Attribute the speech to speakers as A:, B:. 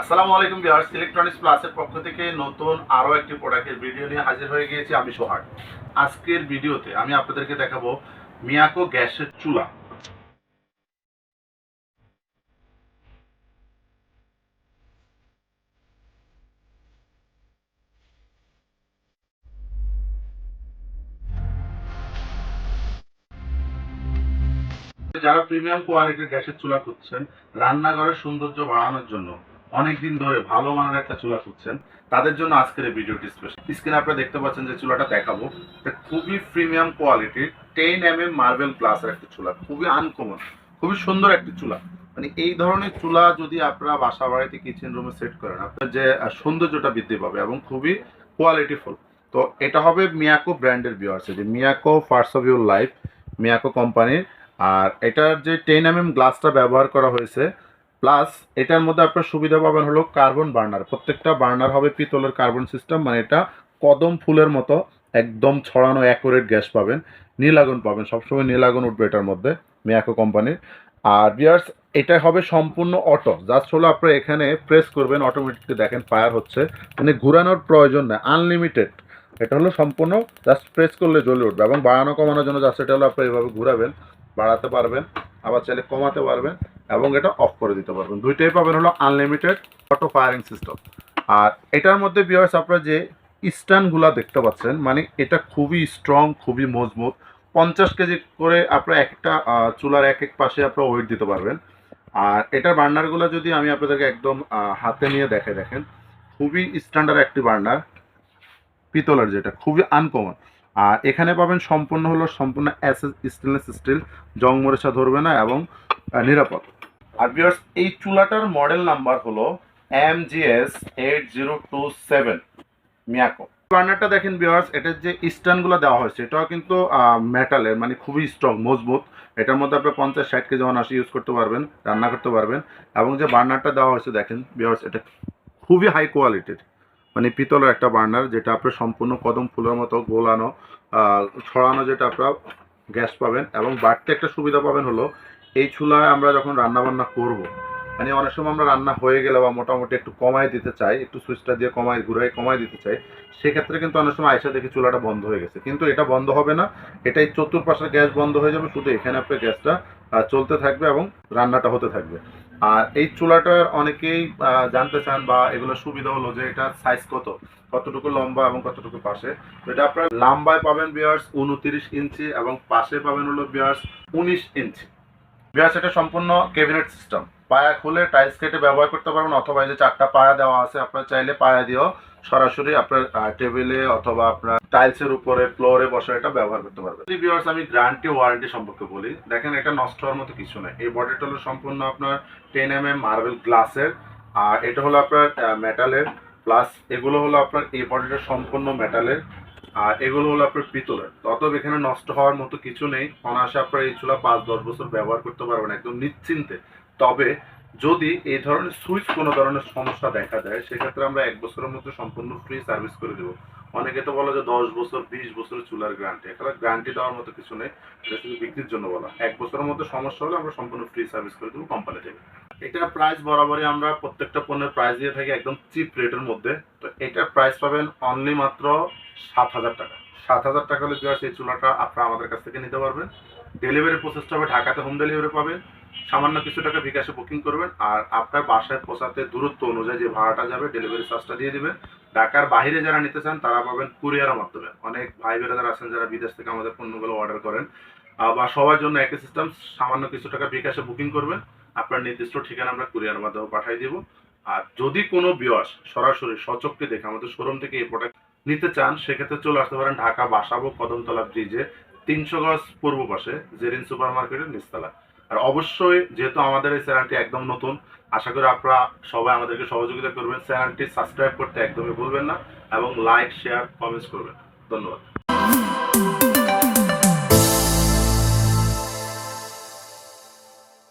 A: আসসালামু আলাইকুম viewers electronics প্লাসের পক্ষ থেকে নতুন আরও একটি প্রোডাক্টের ভিডিও নিয়ে হাজির হয়ে গিয়েছি আমি সোহাগ। আজকের ভিডিওতে আমি আপনাদেরকে দেখাবো মিয়াকো গ্যাসের চুলা। যারা প্রিমিয়াম কোয়ালিটির গ্যাসের চুলা খুঁজছেন, রান্নাঘরের সৌন্দর্য বাড়ানোর জন্য অনেকদিন ধরে ভালো মানের একটা চুলা খুঁজছেন। তাদের জন্য আজকের এই ভিডিওটি স্পেশাল স্ক্রিনে আপনারা দেখতে পাচ্ছেন যে চুলাটা দেখাবো। এটা খুবই প্রিমিয়াম কোয়ালিটির টেন এম এম মার্বেল গ্লাসের একটা চুলা। খুবই আনকমন খুবই সুন্দর একটি চুলা। মানে এই ধরনের চুলা যদি আপনারা বাসা বাড়িতে কিচেন রুমে সেট করেন, আপনার যে সৌন্দর্যটা বৃদ্ধি পাবে এবং খুবই কোয়ালিটিফুল তো এটা হবে মিয়াকো ব্র্যান্ডের বিয়ার্স যে Miyako first of your life Miyako কোম্পানির আর এটার যে টেন এম এম গ্লাসটা ব্যবহার করা হয়েছে প্লাস এটার মধ্যে আপনার সুবিধা পাবেন হলো কার্বন বার্নার প্রত্যেকটা বার্নার হবে পিতলের কার্বন সিস্টেম মানে এটা কদম ফুলের মতো একদম ছড়ানো অ্যাকুরেট গ্যাস পাবেন। নীল আগুন পাবেন, সবসময় নীল আগুন উঠবে এটার মধ্যে, মিয়াকো কোম্পানির। আর বিয়ার্স এটা হবে সম্পূর্ণ অটো জাস্ট হলো আপনারা এখানে প্রেস করবেন অটোমেটিকলি দেখেন ফায়ার হচ্ছে। মানে ঘুরানোর প্রয়োজন নেই আনলিমিটেড এটা হলো সম্পূর্ণ জাস্ট প্রেস করলে জ্বলে উঠবে। এবং বাড়ানো কমানোর জন্য জাস্ট এটা হলো আপনি এভাবে ঘুরাবেন। বাড়াতে পারবেন, আবার চাইলে কমাতে পারবেন এবং এটা অফ করে দিতে পারবেন। দুইটাই পাবেন হলো আনলিমিটেড অটো ফায়ারিং সিস্টেম আর এটার মধ্যে বিয়ার্স আপনারা যে স্ট্যান্ডগুলো দেখতে পাচ্ছেন মানে এটা খুবই স্ট্রং খুবই মজবুত, পঞ্চাশ কেজি করে আপনারা একটা চুলার এক এক পাশে আপনারা ওয়েট দিতে পারবেন। আর এটার বার্নারগুলো যদি আমি আপনাদেরকে একদম হাতে নিয়ে দেখে দেখেন, খুবই স্ট্যান্ডার্ড একটি বার্নার, পিতলের যেটা, খুবই আনকমন আর এখানে পাবেন সম্পূর্ণ হলো সম্পূর্ণ অ্যাসেস স্টেনলেস স্টিল জং মরিচা ধরবে না এবং নিরাপদ। আর বিয়ার্স এই চুলাটার মডেল নাম্বার হলো M G S eight zero two seven Miyako. বার্নারটা দেখেন বিয়ার্স এটার যে স্ট্যান্ডগুলো দেওয়া হয়েছে, এটাও কিন্তু মেটালের মানে খুবই স্ট্রং মজবুত। এটার মধ্যে আপনি পঞ্চাশ ষাট কেজি অনাশি ইউজ করতে পারবেন, রান্না করতে পারবেন। এবং যে বার্নারটা দেওয়া হয়েছে, দেখেন বিয়ার্স এটা খুবই হাই কোয়ালিটির মানে পিতলের একটা বার্নার যেটা আপনার সম্পূর্ণ কদম ফুলের মতো গোলানো ছড়ানো যেটা আপনারা গ্যাস পাবেন এবং বাড়তি একটা সুবিধা পাবেন হলো এই চুলায় আমরা যখন রান্না বান্না করব মানে অনেক সময় আমরা রান্না হয়ে গেলে বা মোটামুটি একটু কমাই দিতে চাই, একটু সুইচটা দিয়ে কমাই ঘুরাই কমাই দিতে চাই, সেক্ষেত্রে কিন্তু অনেক সময় আইসা দেখে চুলাটা বন্ধ হয়ে গেছে। কিন্তু এটা বন্ধ হবে না, এটাই চতুর্পাশের গ্যাস বন্ধ হয়ে যাবে, শুধু এখানে আপনার গ্যাসটা চলতে থাকবে এবং রান্নাটা হতে থাকবে। আর এই চুলাটার অনেকেই জানতে চান বা এগুলো সুবিধা হলো যে এটা সাইজ কত, কতটুকু লম্বা এবং কতটুকু পাশে। এটা আপনার লম্বায় পাবেন বিয়ার্স উনত্রিশ ইঞ্চি এবং পাশে পাবেন হলো বিয়ার্স উনিশ ইঞ্চি। বিয়ার্স এটা সম্পূর্ণ ক্যাবিনেট সিস্টেম পায়া খুলে টাইলস কেটে ব্যবহার করতে পারবেন অথবা এই যে চারটা পায়া দেওয়া আছে, আপনার চাইলে পায়া দিয়েও সরাসরি আপনার টেবিলে অথবা আপনার টাইলসের উপরে ফ্লোরে বসে এটা ব্যবহার করতে পারবেন। ভিউয়ার্স আমি গ্যারান্টি ওয়ারেন্টি সম্পর্কে বলি। দেখেন, এটা নষ্ট হওয়ার মতো কিছু নেই। এই বডিটা হলো সম্পূর্ণ আপনার টেন এম এম মার্বেল গ্লাসের আর এটা হলো আপনার মেটালের প্লাস এগুলো হলো আপনার, এই বডিটা সম্পূর্ণ মেটালের আর এগুলো হলো আপনার পিতলের। অতএব এখানে নষ্ট হওয়ার মতো কিছু নেই। অনায়াসে আপনার এই চুলা পাঁচ দশ বছর ব্যবহার করতে পারবেন একদম নিশ্চিন্তে। তবে যদি এই ধরনের সুইচ কোনো ধরনের সমস্যা দেখা দেয়, সেক্ষেত্রে আমরা এক বছরের মধ্যে সম্পূর্ণ ফ্রি সার্ভিস করে দেবো। অনেকে তো বলে যে দশ বছর, বিশ বছর চুলার গ্যারান্টি এখানে গ্যারান্টি দেওয়ার মতো কিছু নেই। এটা শুধু বিক্রির জন্য বলা। এক বছরের মধ্যে সমস্যা হলে আমরা সম্পূর্ণ ফ্রি সার্ভিস করে দেবো কোম্পানি থেকে। এটার প্রাইস বরাবরই আমরা প্রত্যেকটা পণ্যের প্রাইস দিয়ে থাকি একদম চিপ রেটের মধ্যে। তো এটার প্রাইস পাবেন অনলি মাত্র সাত হাজার টাকা। সাত হাজার টাকা হলে সেই চুলাটা আপনারা আমাদের কাছ থেকে নিতে পারবেন। ডেলিভারি প্রসেসটা হবে ঢাকাতে হোম ডেলিভারি পাবেন। সামান্য কিছু টাকা বিকাশে বুকিং করবেন আর আপনার বাসায় পৌঁছাতে দূরত্ব অনুযায়ী যে ভাড়াটা যাবে ডেলিভারি চার্জটা দিয়ে দিবেন ঢাকার বাইরে যারা নিতে চান, তারা পাবেন কুরিয়ারের মাধ্যমে। অনেক ভাই বেরাদার আছেন যারা বিদেশ থেকে আমাদের পণ্যগুলো অর্ডার করেন। বা সবার জন্য একই সিস্টেম সামান্য কিছু টাকা বিকাশে বুকিং করবেন। আপনার নির্দিষ্ট ঠিকানা আমরা কুরিয়ার মাধ্যমে পাঠিয়ে দিব। আর যদি কোনো বিয়স সরাসরি সচককে দেখে আমাদের শোরুম থেকে এই প্রোডাক্ট নিতে চান, সেক্ষেত্রে চলে আসতে পারেন ঢাকা বাসাবো কদমতলা ব্রিজে তিনশো গজ পূর্ব পাশে, জেরিন সুপার মার্কেটের নিচতলা আর অবশ্যই যেহেতু আমাদের এই চ্যানেলটি একদম নতুন, আশা করি আপনারা সবাই আমাদেরকে সহযোগিতা করবেন। চ্যানেলটি সাবস্ক্রাইব করতে একদমই ভুলবেন না এবং লাইক, শেয়ার, কমেন্টস করবেন। ধন্যবাদ।